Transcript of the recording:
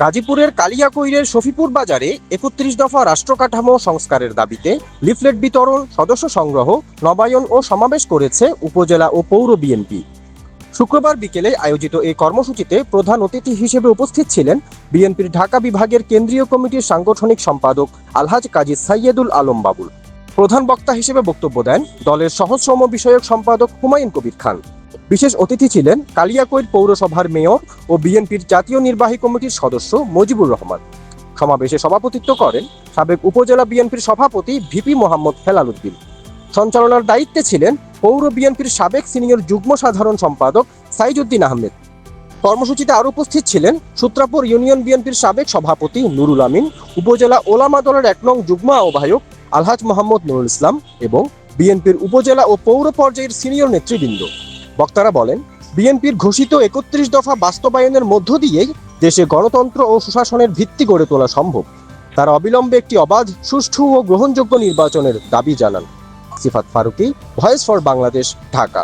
গাজীপুরের কালিয়াকৈরের শফিপুর বাজারে একত্রিশ দফা রাষ্ট্র কাঠামো সংস্কারের দাবিতে লিফলেট বিতরণ, সদস্য সংগ্রহ, নবায়ন ও সমাবেশ করেছে উপজেলা ও পৌর বিএনপি। শুক্রবার বিকেলে আয়োজিত এই কর্মসূচিতে প্রধান অতিথি হিসেবে উপস্থিত ছিলেন বিএনপির ঢাকা বিভাগের কেন্দ্রীয় কমিটির সাংগঠনিক সম্পাদক আলহাজ কাজী সাইয়েদুল আলম বাবুল। প্রধান বক্তা হিসেবে বক্তব্য দেন দলের সহশ্রম বিষয়ক সম্পাদক হুমায়ুন কবির খান। বিশেষ অতিথি ছিলেন কালিয়াকৈর পৌরসভার মেয়র ও বিএনপির জাতীয় নির্বাহী কমিটির সদস্য মজিবুর রহমান। সমাবেশে সভাপতিত্ব করেন সাবেক উপজেলা বিএনপির সভাপতি ভিপি মোহাম্মদ হেলাল উদ্দিন সঞ্চালনার দায়িত্বে ছিলেন পৌর বিএনপির সাবেক সিনিয়র যুগ্ম সাধারণ সম্পাদক সাইজুদ্দিন আহমেদ। কর্মসূচিতে আরও উপস্থিত ছিলেন সূত্রাপুর ইউনিয়ন বিএনপির সাবেক সভাপতি নুরুল আমিন, উপজেলা ওলামা দলের এক নং যুগ্ম আহ্বায়ক আলহাজ মোহাম্মদ নুরুল ইসলাম এবং বিএনপির উপজেলা ও পৌর পর্যায়ের সিনিয়র নেতৃবৃন্দ। বক্তারা বলেন, বিএনপির ঘোষিত একত্রিশ দফা বাস্তবায়নের মধ্য দিয়েই দেশে গণতন্ত্র ও সুশাসনের ভিত্তি গড়ে তোলা সম্ভব। তারা অবিলম্বে একটি অবাধ, সুষ্ঠু ও গ্রহণযোগ্য নির্বাচনের দাবি জানান। Sifat Faruki, voice for Bangladesh, Dhaka.